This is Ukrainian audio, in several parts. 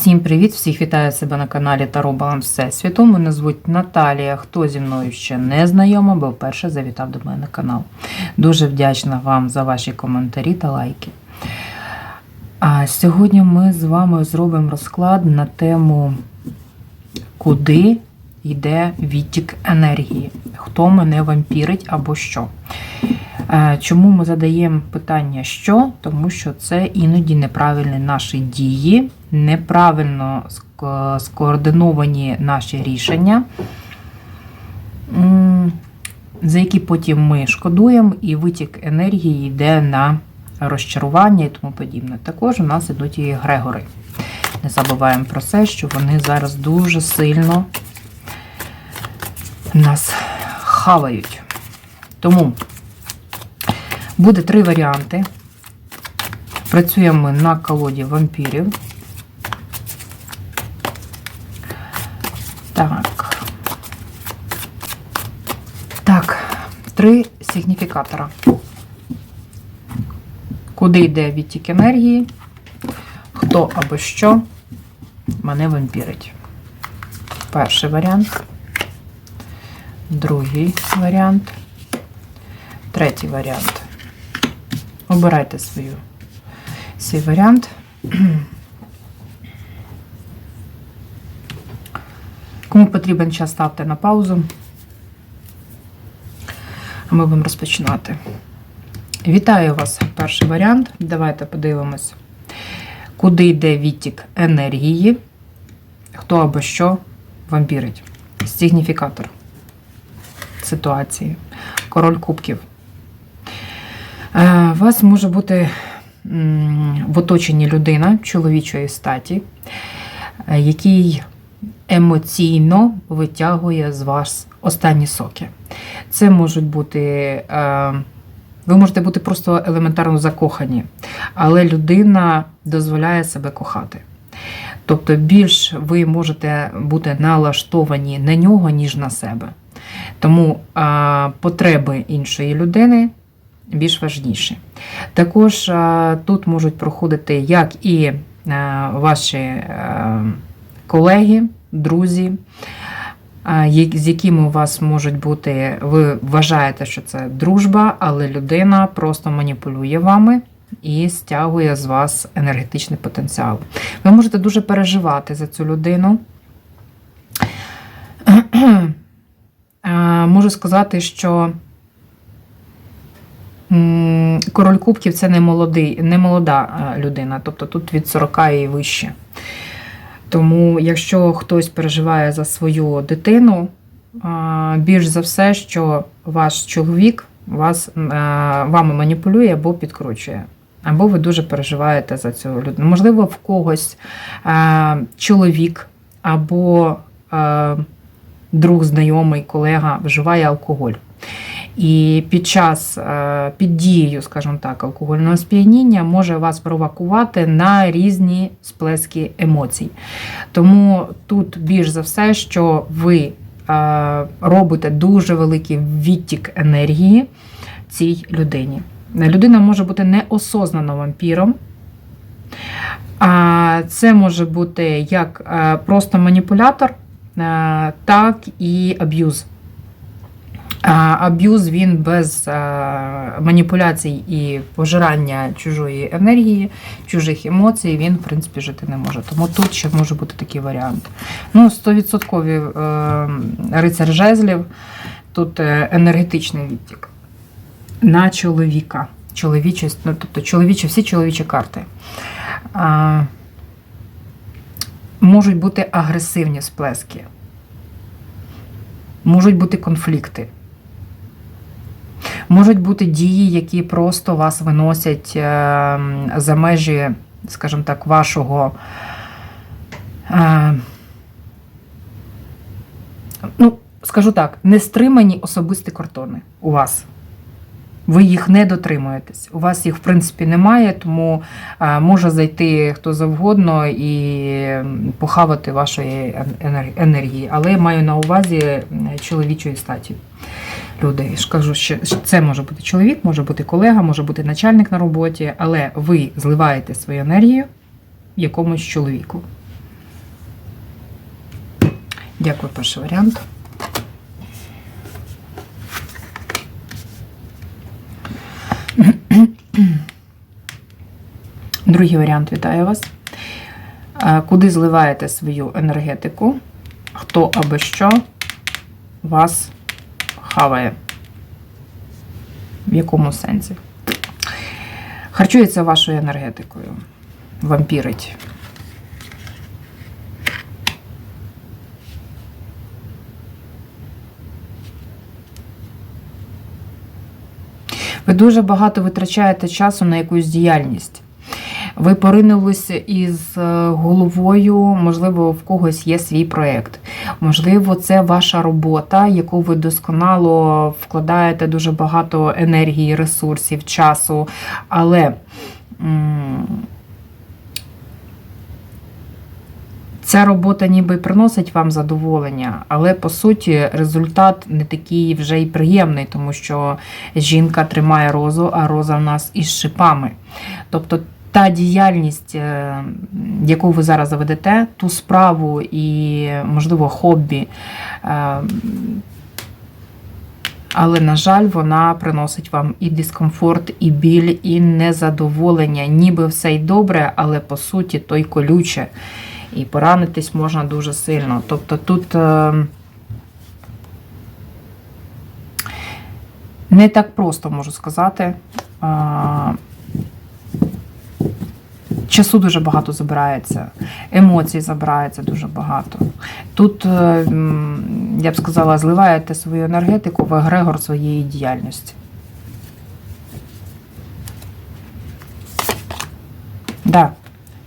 Всім привіт! Всіх вітаю себе на каналі Таро Баланс Всесвіту. Мене звуть Наталія. Хто зі мною ще не знайома, бо вперше завітав до мене на канал. Дуже вдячна вам за ваші коментарі та лайки. А сьогодні ми з вами зробимо розклад на тему, куди йде відтік енергії, хто мене вампірить або що. Е, Чому ми задаємо питання що? Тому що це іноді неправильні наші дії, неправильно скоординовані наші рішення, за які потім ми шкодуємо, і витік енергії йде на розчарування і тому подібне. Також у нас ідуть і Грегори. Не забуваємо про це, що вони зараз дуже сильно нас хавають. Тому Буде три варіанти. Працюємо на колоді вампірів. Так. Так, три сигніфікатора. Куди йде відтік енергії? Хто або що мене вампірить? Перший варіант. Другий варіант. Третій варіант. Обирайте свою, свій варіант. Кому потрібен час, ставте на паузу. А ми будемо розпочинати. Вітаю вас, перший варіант. Давайте подивимось, куди йде відтік енергії, хто або що вампірить. Сигніфікатор ситуації. Король кубків. Е, У вас може бути в оточенні людина чоловічої статі, е, який емоційно витягує з вас останні соки. Це можуть бути. е, Ви можете бути просто елементарно закохані, але людина дозволяє себе кохати. Тобто більш ви можете бути налаштовані на нього, ніж на себе. Тому а, потреби іншої людини більш важніші. Також а, тут можуть проходити як і а, ваші а, колеги, друзі, з якими у вас можуть бути, ви вважаєте, що це дружба, але людина просто маніпулює вами. І стягує з вас енергетичний потенціал. Ви можете дуже переживати за цю людину. Можу сказати, що король кубків це не, молодий, не молода людина, тобто тут від 40 і вище. Тому, якщо хтось переживає за свою дитину, більш за все, що ваш чоловік вас, е, вами маніпулює або підкручує. Або ви дуже переживаєте за цю людину. Можливо, в когось е, чоловік або е, друг, знайомий, колега вживає алкоголь. І під час, е, під дією, скажімо так, алкогольного сп'яніння може вас провокувати на різні сплески емоцій. Тому тут більш за все, що ви е, робите дуже великий відтік енергії цій людині. Людина може бути неосознано вампіром. А це може бути як е, просто маніпулятор, так і аб'юз. Аб'юз він без маніпуляцій і пожирання чужої енергії, чужих емоцій, він, в принципі, жити не може. Тому тут ще може бути такий варіант. Ну, 100% е, рицар жезлів, тут е, енергетичний відтік на чоловіка. Чоловічість, ну, тобто чоловічі, всі чоловічі карти. А, можуть бути агресивні сплески, можуть бути конфлікти. Можуть бути дії, які просто вас виносять е, за межі, скажімо так, вашого. е, Ну, скажу так, нестримані особисті кордони у вас. Ви їх не дотримуєтесь. У вас їх, в принципі, немає, тому е, може зайти хто завгодно і похавати вашої енергії. Але маю на увазі чоловічої статі людей. Кажу, що це може бути чоловік, може бути колега, може бути начальник на роботі, але ви зливаєте свою енергію якомусь чоловіку. Дякую, перший варіант. Другий варіант вітаю вас. Куди зливаєте свою енергетику? Хто або що вас хаває? В якому сенсі? Харчується вашою енергетикою. Вампірить. Ви дуже багато витрачаєте часу на якусь діяльність. Ви поринулися із е, головою, можливо, в когось є свій проєкт. Можливо, це ваша робота, яку ви досконало вкладаєте дуже багато енергії, ресурсів, часу. Але ця робота ніби приносить вам задоволення, але по суті результат не такий вже й приємний, тому що жінка тримає розу, а роза в нас із шипами. Тобто та діяльність, е, яку ви зараз заведете, ту справу і, можливо, хобі. е, Але, на жаль, вона приносить вам і дискомфорт, і біль, і незадоволення. Ніби все й добре, але по суті то й колюче. І поранитись можна дуже сильно. Тобто тут е, не так просто можу сказати. Часу дуже багато забирається, емоцій забирається дуже багато. Тут, е, я б сказала, зливаєте свою енергетику в егрегор своєї діяльності. Да,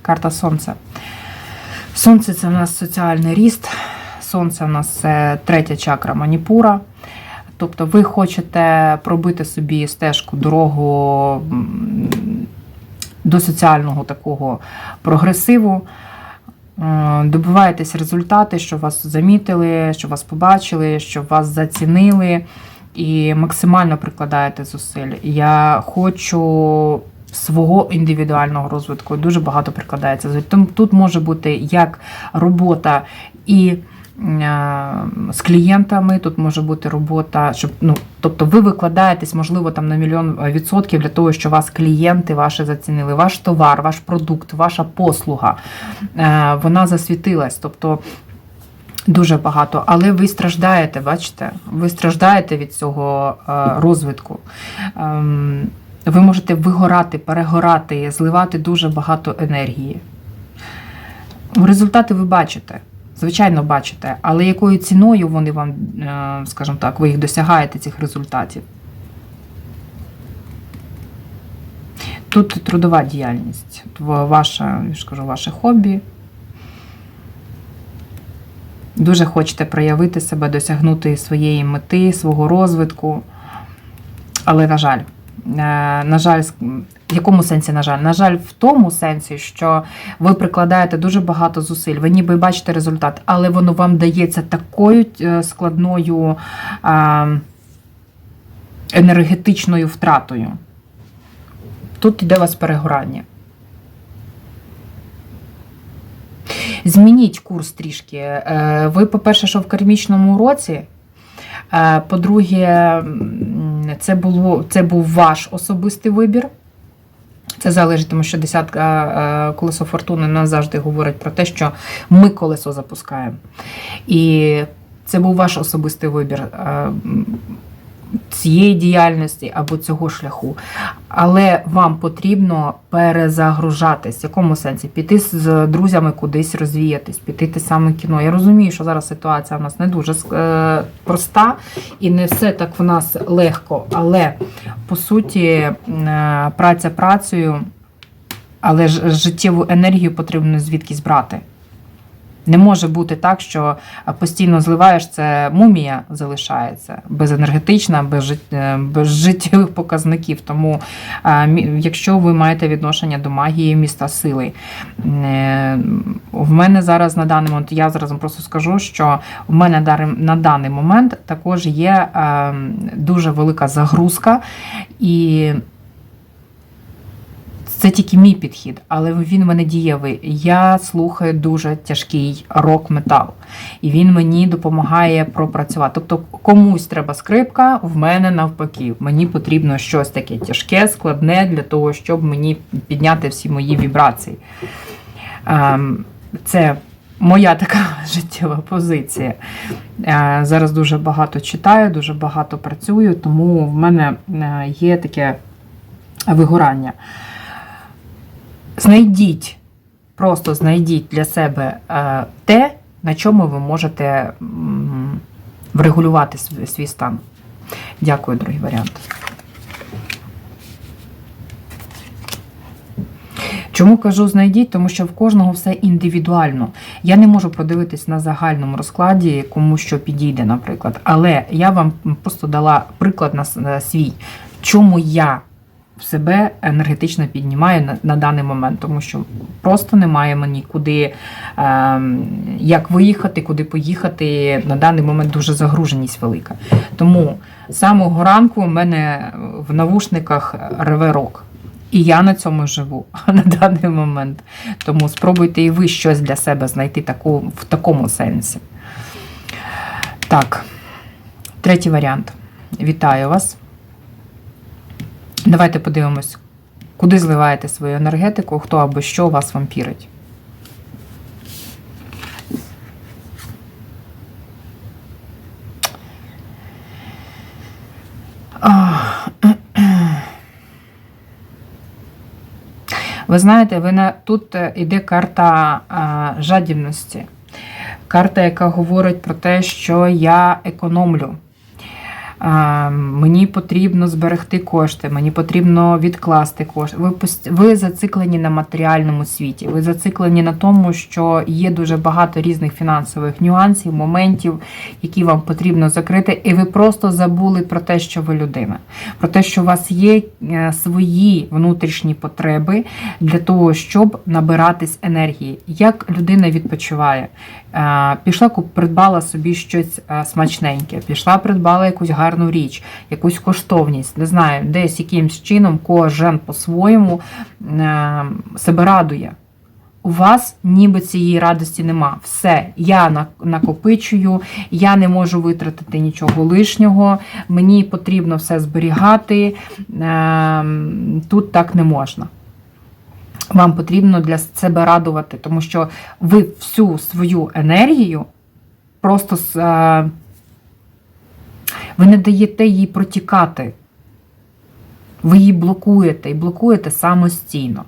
карта Сонця. Сонце це в нас соціальний ріст. Сонце в нас це третя чакра маніпура. Тобто ви хочете пробити собі стежку, дорогу до соціального такого прогресиву. Е, Добиваєтесь результати, що вас замітили, що вас побачили, що вас зацінили, і максимально прикладаєте зусиль. Я хочу свого індивідуального розвитку. Дуже багато прикладається. Тому тут може бути як робота і з клієнтами, тут може бути робота, щоб ну, тобто ви викладаєтесь, можливо, там на мільйон відсотків для того, що вас клієнти ваші зацінили, ваш товар, ваш продукт, ваша послуга, е, вона засвітилась. Тобто дуже багато, але ви страждаєте, бачите? Ви страждаєте від цього е, розвитку. Ем, Ви можете вигорати, перегорати, зливати дуже багато енергії. Результати ви бачите. Звичайно, бачите, але якою ціною вони вам, е, скажімо так, ви їх досягаєте, цих результатів? Тут трудова діяльність, ваше, я ж ваше хобі. Дуже хочете проявити себе, досягнути своєї мети, свого розвитку. Але, на жаль, на жаль, в якому сенсі, на жаль? На жаль, в тому сенсі, що ви прикладаєте дуже багато зусиль, ви ніби бачите результат, але воно вам дається такою е, складною е, енергетичною втратою. Тут йде у вас перегорання. Змініть курс трішки. Е, Ви, по-перше, що в кармічному році. Е, По-друге, м, це, було, це був ваш особистий вибір. Це залежить, тому що десятка е, колесо фортуни нас завжди говорить про те, що ми колесо запускаємо. І це був ваш особистий вибір е, цієї діяльності або цього шляху. Але вам потрібно перезагружатись. В якому сенсі? Піти з друзями кудись розвіятись, піти те саме кіно. Я розумію, що зараз ситуація в нас не дуже е, проста і не все так в нас легко. Але по суті, е, праця працею, але ж життєву енергію потрібно звідкись брати. Не може бути так, що постійно зливаєш, це мумія залишається безенергетична, без, жит... е, без життєвих показників. Тому, е, якщо ви маєте відношення до магії міста сили, е, в мене зараз на даний момент, я зараз просто скажу, що в мене на даний момент також є е, дуже велика загрузка і Це тільки мій підхід, але він в мене дієвий. Я слухаю дуже тяжкий рок-метал, і він мені допомагає пропрацювати. Тобто комусь треба скрипка, в мене навпаки. Мені потрібно щось таке тяжке, складне для того, щоб мені підняти всі мої вібрації. Ем, Це моя така життєва позиція. Е, Зараз дуже багато читаю, дуже багато працюю, тому в мене е, є таке вигорання. Знайдіть, просто знайдіть для себе е, те, на чому ви можете врегулювати свій, стан. Дякую, другий варіант. Чому кажу знайдіть? Тому що в кожного все індивідуально. Я не можу подивитись на загальному розкладі, кому що підійде, наприклад. Але я вам просто дала приклад на свій, чому я себе енергетично піднімаю на, на даний момент, тому що просто немає мені куди ем, як виїхати, куди поїхати. На даний момент дуже загруженість велика. Тому з самого ранку у мене в навушниках реве рок. І я на цьому живу на даний момент. Тому спробуйте і ви щось для себе знайти таку, в такому сенсі. Так, третій варіант. Вітаю вас. Давайте подивимось, куди зливаєте свою енергетику, хто або що вас вампірить. Ви знаєте, ви на тут е, іде карта а, жадібності. Карта, яка говорить про те, що я економлю. Мені потрібно зберегти кошти, мені потрібно відкласти кошти. Ви, ви зациклені на матеріальному світі. Ви зациклені на тому, що є дуже багато різних фінансових нюансів, моментів, які вам потрібно закрити, і ви просто забули про те, що ви людина, про те, що у вас є е, свої внутрішні потреби для того, щоб набиратись енергії. Як людина відпочиває? Е, Пішла, придбала собі щось е, смачненьке, пішла, придбала якусь гарну річ, якусь коштовність, не знаю, десь якимсь чином кожен по-своєму е, себе радує. У вас ніби цієї радості нема. Все, я накопичую, я не можу витратити нічого лишнього, мені потрібно все зберігати. Ем, Тут так не можна. Вам потрібно для себе радувати, тому що ви всю свою енергію просто е, ви не даєте їй протікати. Ви її блокуєте і блокуєте самостійно.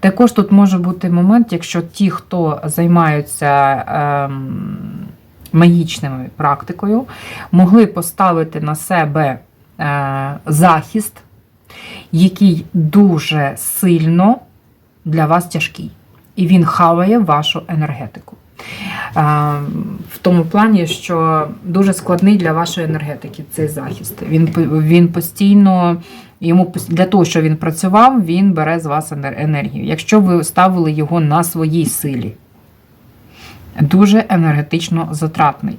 Також тут може бути момент, якщо ті, хто займаються ем, магічною практикою, могли поставити на себе е, захист, який дуже сильно для вас тяжкий. І він хаває вашу енергетику. В тому плані, що дуже складний для вашої енергетики цей захист. Він, він постійно, йому для того, щоб він працював, він бере з вас енергію. Якщо ви ставили його на своїй силі, дуже енергетично затратний.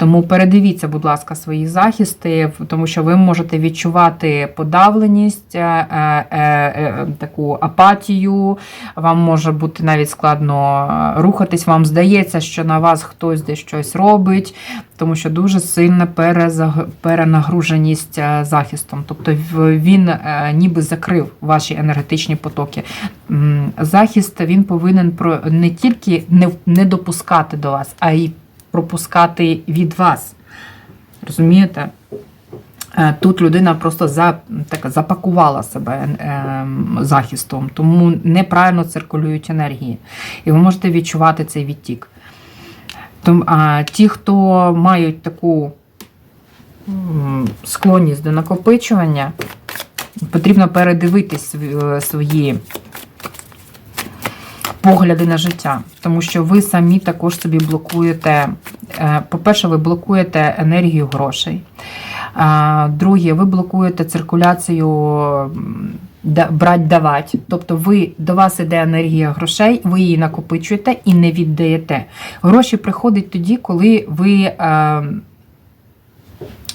Тому передивіться, будь ласка, свої захисти, тому що ви можете відчувати подавленість, е, е, е, таку апатію, вам може бути навіть складно рухатись, вам здається, що на вас хтось десь щось робить, тому що дуже сильна перенагруженість захистом. Тобто він ніби закрив ваші енергетичні потоки. Захист він повинен не тільки не допускати до вас, а й пропускати від вас. Розумієте? Е, Тут людина просто за, так, запакувала себе е, захистом, тому неправильно циркулюють енергії. І ви можете відчувати цей відтік. Тому, а ті, хто мають таку склонність до накопичування, потрібно передивитись свої погляди на життя, тому що ви самі також собі блокуєте. е, По-перше, ви блокуєте енергію грошей. Друге, ви блокуєте циркуляцію брать давать. Тобто ви до вас іде енергія грошей, ви її накопичуєте і не віддаєте. Гроші приходять тоді, коли ви.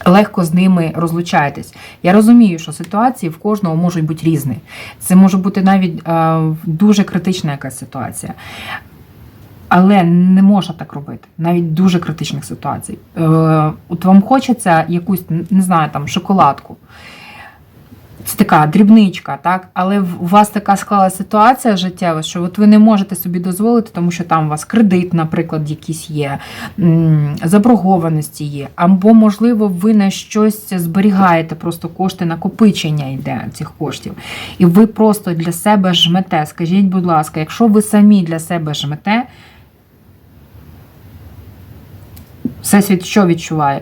Легко з ними розлучаєтесь. Я розумію, що ситуації в кожного можуть бути різні. Це може бути навіть е, дуже критична якась ситуація. Але не можна так робити, навіть дуже критичних ситуацій. Е, от вам хочеться якусь, не знаю, там шоколадку. Це така дрібничка, так? Але у вас така склала ситуація життєва, що от ви не можете собі дозволити, тому що там у вас кредит, наприклад, якийсь є, заборгованості є, або, можливо, ви на щось зберігаєте, просто кошти накопичення йде цих коштів. І ви просто для себе жмете. Скажіть, будь ласка, якщо ви самі для себе жмете, Всесвіт що відчуває?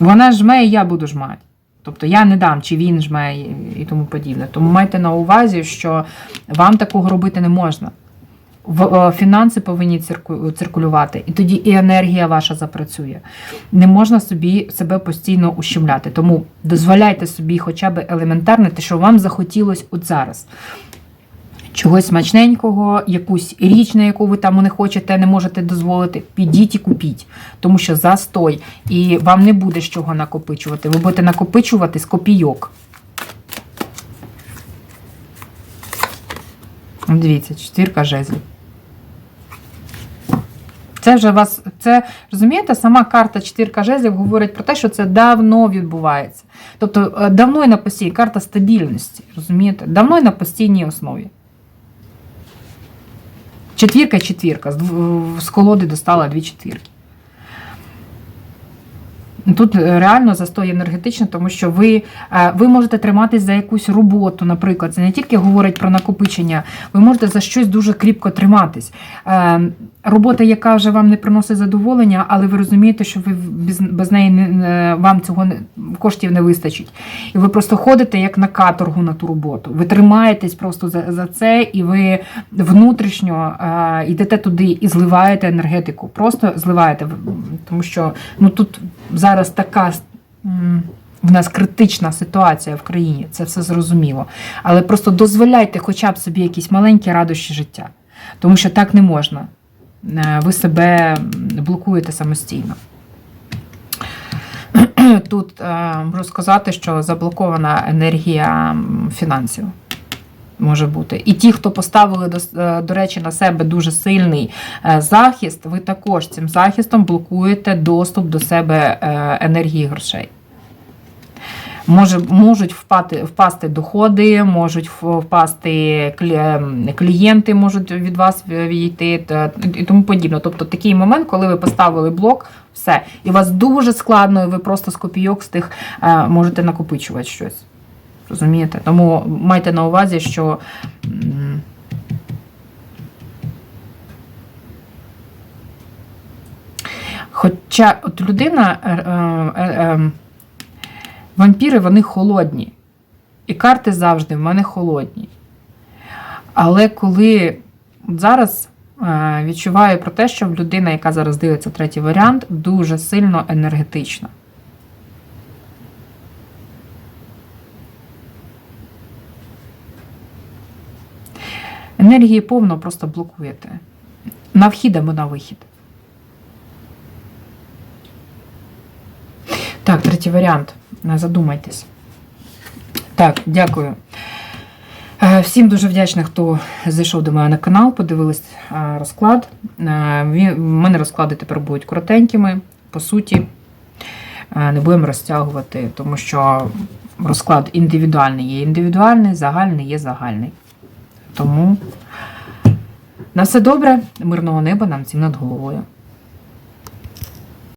Вона жме, і я буду жмати. Тобто я не дам, чи він жме і тому подібне. Тому майте на увазі, що вам такого робити не можна. Фінанси повинні циркулювати, і тоді і енергія ваша запрацює. Не можна собі себе постійно ущемляти. Тому дозволяйте собі хоча б елементарно те, що вам захотілось от зараз. Чогось смачненького, якусь річ, на яку ви там не хочете, не можете дозволити, підіть і купіть. Тому що застой, і вам не буде з чого накопичувати. Ви будете накопичувати з копійок. Дивіться, четвірка жезлів. Це вже вас, це розумієте, сама карта четвірка жезлів говорить про те, що це давно відбувається. Тобто е, давно і на постійній карта стабільності, розумієте? Давно і на постійній основі. Четвірка, четвірка. З колоди достала дві четвірки. Тут е, реально застой енергетичний, тому що ви, е, ви можете триматись за якусь роботу, наприклад. Це не тільки говорить про накопичення, ви можете за щось дуже кріпко триматись. Робота, яка вже вам не приносить задоволення, але ви розумієте, що ви без, без неї не, вам цього не, коштів не вистачить. І ви просто ходите як на каторгу на ту роботу. Ви тримаєтесь просто за, за це, і ви внутрішньо е, йдете туди і зливаєте енергетику. Просто зливаєте, тому що ну тут зараз така. В нас критична ситуація в країні, це все зрозуміло. Але просто дозволяйте хоча б собі якісь маленькі радощі життя. Тому що так не можна. Е, Ви себе блокуєте самостійно. Тут е, можу сказати, що заблокована енергія фінансів. Може бути. І ті, хто поставили, до, е, до речі, на себе дуже сильний е, захист, ви також цим захистом блокуєте доступ до себе е, енергії грошей. Може, можуть впати, впасти доходи, можуть впасти клієнти, можуть від вас відійти і тому подібне. Тобто такий момент, коли ви поставили блок, все, і у вас дуже складно, і ви просто з копійок з тих е, можете накопичувати щось. Розумієте? Тому майте на увазі, що. Хоча от людина, е, е, е, вампіри, вони холодні. І карти завжди в мене холодні. Але коли зараз е, відчуваю про те, що людина, яка зараз дивиться третій варіант, дуже сильно енергетична. Енергії повно просто блокуєте. На вхід або на вихід. Третій варіант. Не Задумайтесь. Так, дякую. Е, Всім дуже вдячна, хто зайшов до мене на канал, подивились е, розклад. Е, В мене розклади тепер будуть коротенькими, по суті. Е, Не будемо розтягувати, тому що розклад індивідуальний є індивідуальний, загальний є загальний. Тому на все добре, мирного неба нам всім над головою.